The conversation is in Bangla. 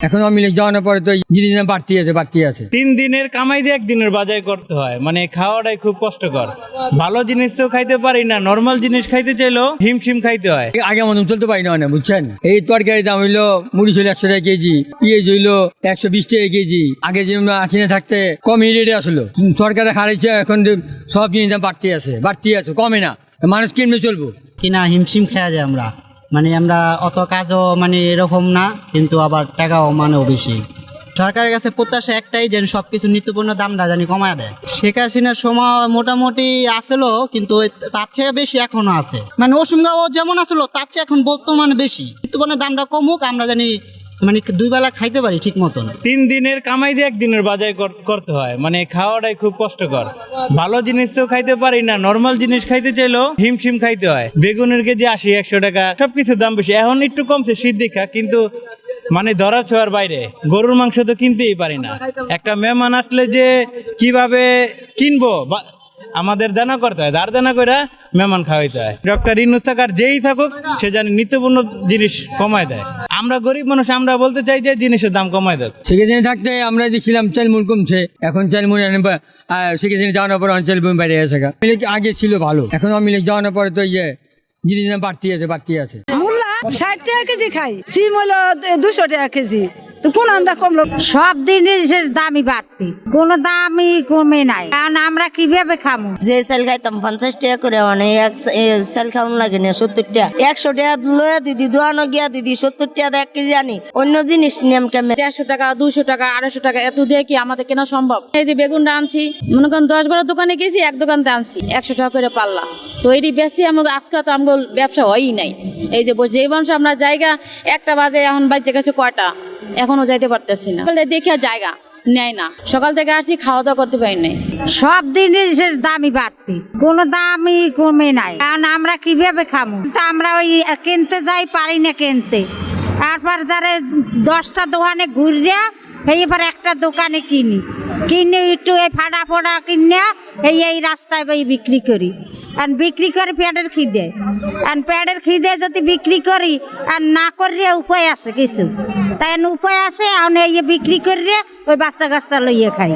এখন আমি যাওয়ানোর পরে তো জিনিস বাড়তি আছে বাড়তি আছে। তিন দিনের কামাই দিয়ে একদিনের বাজার করতে হয়। মানে খাওয়াটাই খুব কষ্টকর। ভালো জিনিস তো খাইতে পারি না নর্মাল জিনিস খাইতে চাইলেও হিমশিম খাইতে হয়। আগে মতন চলতে পারি না মানে বুঝছেন? এই তরকারি দাম হইল মুড়ি ছিল একশো টাকা কেজি পেঁয়াজ হইল একশো বিশ টাকা কেজি। আগে যেমন আসিনে থাকতে কম রেটে আসলো। সরকারে হারাইছে এখন সব জিনিস দাম বাড়তি আছে বাড়তি আছে কমে না। মানুষ কিনবে চলবো। কিনা হিমশিম খেয়া যায় আমরা। মানে আমরা অত কাজও মানে এরকম না, কিন্তু আবার টাকাও মানেও বেশি। সরকারের কাছে প্রত্যাশা একটাই যেন সব কিছু নিত্যপূর্ণ দামটা জানি কমায় দেয়। শেখ হাসিনার সময় মোটামুটি আসলো কিন্তু তার চেয়ে বেশি এখনও আছে। মানে ওসুঙ্গা ও যেমন আসলো, তার চেয়ে এখন বর্তমানে বেশি। নিত্যপূর্ণের দামটা কমুক, আমরা জানি মানে দুই বেলা খাইতে পারি ঠিক মতন? তিন দিনের কামাই দিয়ে একদিনের বাজার করতে হয়। মানে খাওয়াটাই খুব কষ্টকর। ভালো জিনিস তো খাইতে পারি না নর্মাল জিনিস খাইতে চাইলেও হিমশিম খাইতে হয়। বেগুনের কেজি আশি, একশো টাকা, সবকিছুর দাম বেশি। এখন একটু কমছে শীত দেখা কিন্তু মানে ধরা ছোঁয়ার বাইরে। গরুর মাংস তো কিনতেই পারি না। একটা মেহমান আসলে যে কীভাবে কিনবো বা আমাদের দানা করতে হয় দার দানা করে মেহমান খাওয়াইতে হয়। ডক্টর ইনুস থাকার যেই থাকুক সে জানি নিত্যপূর্ণ জিনিস কমায় দেয়। আমরা গরিব মানুষ আমরা বলতে চাই যে জিনিসের দাম কমায় দেয় সেখানে থাকতে আমরা দেখছিলাম চালমুল কমছে। এখন চালমুল সেখানে যাওয়ানোর পর অঞ্চল বাইরে আছে গা। মিলে কি আগে ছিল ভালো এখন আমি যাওয়ানোর পরে তো ইয়ে জিনিস দাম বাড়তি আছে বাড়তি আছে। মূল্যা ষাট টাকা কেজি খাই সিম হলো দুশো টাকা কেজি। তো কোন আন্দা কমলো সব জিনিসের দামই বাড়তি। কোনো দামই কমে নাই। কারণ আমরা কীভাবে খামো? যে সেল খাইতাম পঞ্চাশ টাকা করে মানে এক সেল খাওয়ানো লাগে না সত্তর টাকা। একশো টাকা লয়ে দিদি দোয়ানো গিয়া দিদি সত্তর টাকা দিয়ে এক কেজি আনি। অন্য জিনিস নিয়ম কেমন দেড়শো টাকা দুশো টাকা আড়াইশো টাকা এত দিয়ে কি আমাদের কেনা সম্ভব? এই যে বেগুনটা আনছি মনে করেন দশ বারো দোকানে গেছি এক দোকানতে আনছি একশো টাকা করে পাল্লা তো এটি বেশি আমাদের আজকে তো আমগো ব্যবসা হয়ই নাই। এই যে বসে যেই মানুষ আমরা জায়গা একটা বাজে এখন বাইচে গেছে কয়টা? এখনও যাইতে পারতেছি না। বলে দেখে জায়গা নেয় না। সকাল থেকে আসছি খাওয়া দাওয়া করতে পারি নাই। সব জিনিসের দামই বাড়তি। কোনো দামই কমে নাই। কারণ আমরা কীভাবে খামো? তা আমরা ওই কিনতে যাই, পারি না কিনতে। তারপর যারা দশটা দোকানে ঘুরিয়া এইবার একটা দোকানে কিনি। কিনে একটু এই ফাটা ফোড়া কিনে এই এই রাস্তায় বই বিক্রি করি। আর বিক্রি করে প্যাডের খিদে। আর প্যাডের খিদে যদি বিক্রি করি আর না করিয়ে উপায় আছে কিছু। তাই উপায় আছে এখন এই বিক্রি করিয়ে ওই বাচ্চা কাচ্চা লইয়ে খাই।